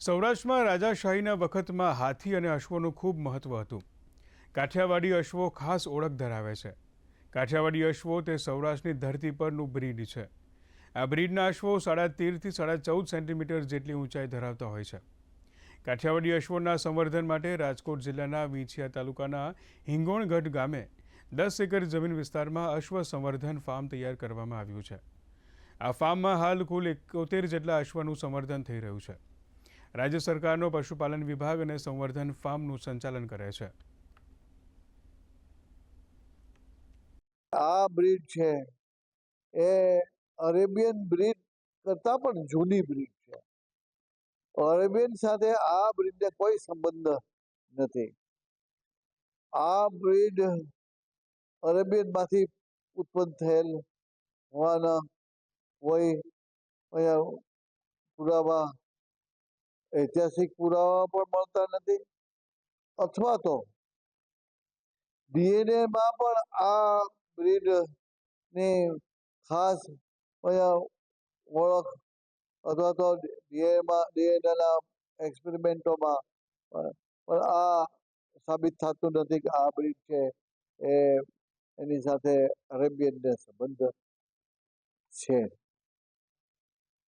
સૌરાષ્ટ્રમાં રાજાશાહીના વખતમાં હાથી અને અશ્વનું ખૂબ મહત્ત્વ હતું. કાઠિયાવાડી અશ્વો ખાસ ઓળખ ધરાવે છે. કાઠિયાવાડી અશ્વો તે સૌરાષ્ટ્રની ધરતી પરનું બ્રીડ છે. આ બ્રીડના અશ્વો સાડા તેરથી સાડા ચૌદ સેન્ટીમીટર જેટલી ઊંચાઈ ધરાવતા હોય છે. કાઠિયાવાડી અશ્વોના સંવર્ધન માટે રાજકોટ જિલ્લાના વીંછિયા તાલુકાના હિંગોણગઢ ગામે દસ એકર જમીન વિસ્તારમાં અશ્વ સંવર્ધન ફાર્મ તૈયાર કરવામાં આવ્યું છે. આ ફાર્મમાં હાલ કુલ એકોતેર જેટલા અશ્વનું સંવર્ધન થઈ રહ્યું છે. રાજ્ય સરકારનો પશુપાલન વિભાગ અને સંવર્ધન ફાર્મનું સંચાલન કરે છે. આ બ્રીડ છે. એ અરેબિયન બ્રીડ કરતા પણ જૂની બ્રીડ છે. અરેબિયન સાથે આ બ્રીડને કોઈ સંબંધ નથી. આ બ્રીડ અરેબિયનમાંથી ઉત્પન્ન થયેલ હોવાના કોઈ અહીંયા પુરાવા ઐતિહાસિક પુરાવા પણ મળતા નથી. અથવા તો ડીએનએમાં પણ આ બ્રીડની ખાસ ઓળખ અથવા તો ડીએનએમાં, ડીએનએના એક્સપેરિમેન્ટોમાં પણ આ સાબિત થતું નથી કે આ બ્રીડ છે એ એની સાથે અરેબિયનને સંબંધ છે.